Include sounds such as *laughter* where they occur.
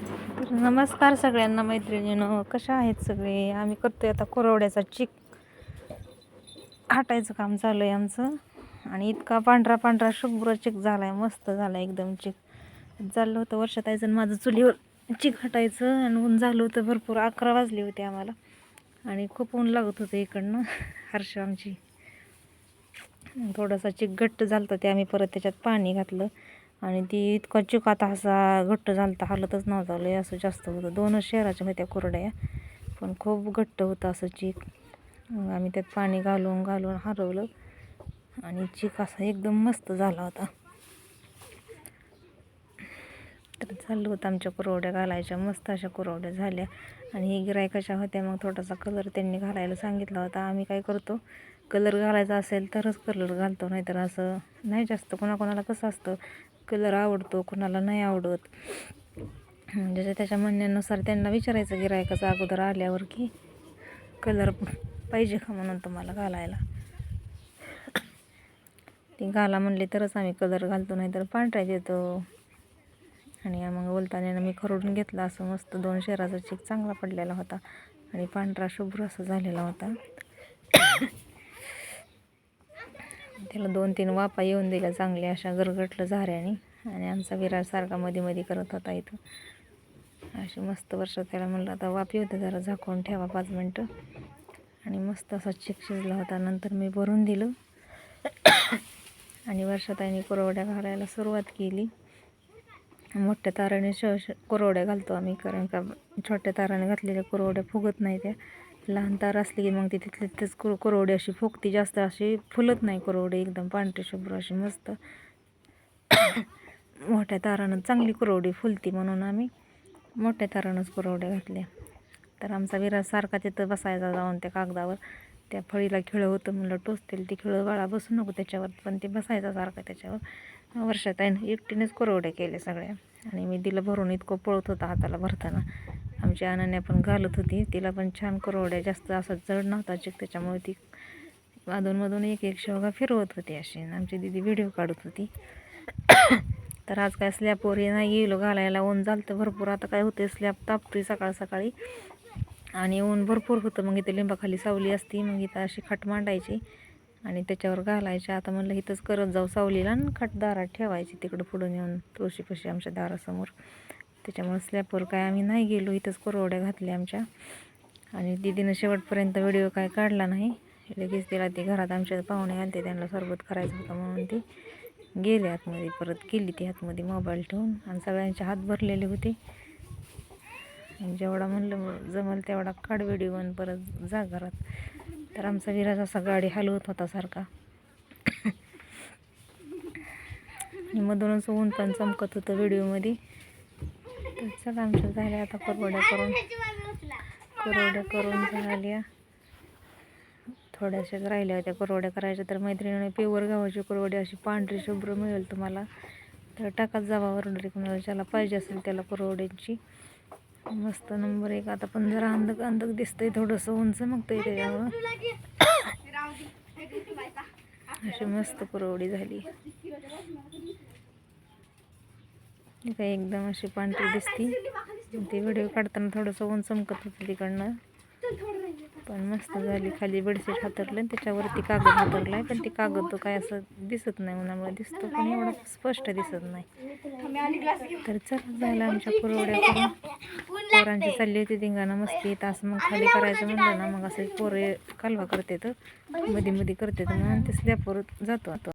तर नमस्कार सगळ्यांना मैत्रिणीनं. कशा आहेत सगळे? आम्ही करतोय आता कोरवड्याचा चिक. हटायचं काम चालू आहे आमचं. आणि इतका पांढरा पांढरा शुभ्र चिक झाला आहे मस्त झाला आहे एकदम चिक. चाललं होतं वर्षात यायचं आणि माझं चुलीवर चिक हटायचं आणि ऊन झालं होतं भरपूर. अकरा वाजले होते आम्हाला. आणि खूप ऊन लागत होतं इकडनं. हर्ष आमची. थोडासा चिक घट्ट झालं होतं ते आम्ही परत त्याच्यात पाणी घातलं. आणि ती इतका चिक आता असा घट्ट झालता तर हालतच नव्हता लय असं जास्त होतं. दोनच शहराच्या होत्या कुरड्या पण खूप घट्ट होतं असं चीक. मग आम्ही त्यात पाणी घालून घालून हरवलं आणि चिक असा एकदम मस्त झाला होता. तर चाललं होतं आमच्या कुरवड्या घालायच्या मस्त अशा कुरवड्या झाल्या. आणि ही गिरायकाच्या होत्या मग थोडासा कलर त्यांनी घालायला सांगितला होता. आम्ही काय करतो कलर घालायचा असेल तरच कलर घालतो नाहीतर असं नाही जास्त. कोणाकोणाला कसं असतं कलर आवडतो कुणाला नाही आवडत. ज्याच्या त्याच्या म्हणण्यानुसार त्यांना विचारायचं गिरायकाचं अगोदर आल्यावर की कलर पाहिजे का म्हणून तुम्हाला घालायला. ती घाला म्हणले तरच आम्ही कलर घालतो नाही तर पांढरा देतो. आणि मग बोलताना मी खरडून घेतला असं मस्त दोन शेराचा चिक चांगला पडलेला होता. आणि पांढरा शुभ्र असा झालेला होता. त्याला दोन तीन वापा येऊन दिल्या चांगल्या अशा गरगटलं झाऱ्याने. आणि आमचा विरार सारखा मध्ये मध्ये करत होता इथं. अशी मस्त वर्ष त्याला म्हणलं आता वाप येऊ जरा झाकून ठेवा पाच मिनटं. आणि मस्त असा चिक शिजला होता. नंतर मी भरून दिलं. आणि वर्षाताईने कुरवड्या घालायला सुरुवात केली. मोठ्या ताराने श कुरवड्या घालतो आम्ही कारण का छोट्या ताराने घातलेल्या कुरवड्या फुगत नाही त्या. लहान तार असली की मग ती तिथले तिथेच कुर कुरवडी अशी फोकती जास्त अशी फुलत नाही कुरवडी एकदम पांढरी शुभ्र अशी मस्त. *coughs* मोठ्या तारानं चांगली कुरवडी फुलती म्हणून आम्ही मोठ्या तारानंच कुरवड्या घातल्या. तर आमचा विराज सारखा तिथं बसायचा जाऊन त्या कागदावर. त्या फळीला खिळं होतं म्हणलं टोचतील ती खिळं बाळा बसू नको त्याच्यावर. पण ते बसायचा सारखा त्याच्यावर. वर्षात आहे एकटीनेच कुरवड्या केल्या सगळ्या. आणि मी दिलं भरून इतकं पळत होता हाताला भरताना. आमची अनन्या पण घालत होती. तिला पण छान कुरवड्या जास्त असा जड नव्हता चिक त्याच्यामुळे ती अधूनमधून एक एक शेवगा फिरवत होती अशी. आणि आमची दिदी व्हिडिओ काढत होती. *coughs* तर आज काय स्लॅबवर नाही येलो घालायला. ऊन झालं तर भरपूर. आता काय होते स्लॅप तापतोय सकाळ सकाळी. आणि ऊन भरपूर होतं. मग इथे लिंबाखाली सावली असती. मग इथं अशी खट मांडायची. आणि त्याच्यावर घालायची. आता म्हणलं इथंच करत जाऊ सावलीला आणि खट दारात ठेवायची. तिकडं पुढं नेऊन तुळशीपाशी आमच्या दारासमोर. त्याच्यामुळे स्लॅपवर काय आम्ही नाही गेलो इथंच कोरवड्या घातल्या आमच्या. आणि दिदीनं शेवटपर्यंत व्हिडिओ काय काढला नाही. लगेच तिला ती घरात आमच्या पाहुणे आलते त्यांना सरबत करायचं होतं म्हणून ती गेले आतमध्ये परत गेली ती आतमध्ये मोबाईल ठेवून आणि सगळ्यांचे हात भरलेले होते. आणि जेवढा म्हणलं जमल तेवढा काढ व्हिडिओ आणि परत जा घरात. तर आमचा विराज असा गाडी हलवत होता सारखा. *coughs* आणि मधूनच ऊन पण चमकत होतं व्हिडिओमध्ये. तर चला आमच्या झाल्या आता कुरवड्या करून कुरवड्या करून झाल्या. थोड्याशाच राहिल्या होत्या कुरवड्या करायच्या तर मैत्रिणीने पेवर गावाची कुरवडी अशी पांढरी शुभ्र मिळेल तुम्हाला. तर टाकाच जावा ऑर्डर कुणाला ज्याला पाहिजे असेल त्याला कुरवड्यांची मस्त नंबर एक. आता पण जरा अंधक अंधक दिसतंय थोडंसं उंच मग ते त्याच्यामुळं *coughs* अशी मस्त कुरवडी झाली. काय एकदम अशी पांढरी दिसती. ती व्हिडिओ काढताना थोडंसं ऊन चमकत होतं तिकडनं. पण मस्त झाली. खाली बेडशीट हातरलं आणि त्याच्यावरती कागद हातरला आहे. पण ते कागद तो काय असं दिसत नाही उन्हामुळे. दिसतो पण एवढा स्पष्ट दिसत नाही. तर चल झालं आमच्या कुरवड्या करून पोरांची चालली होती धिंगाणं. मस्ती तास मग खाली करायचं म्हणलं ना मग असं पोरे कालवा करते तर मध्ये मध्ये करते तर म्हणून ते स्लॅपवर जातो आता.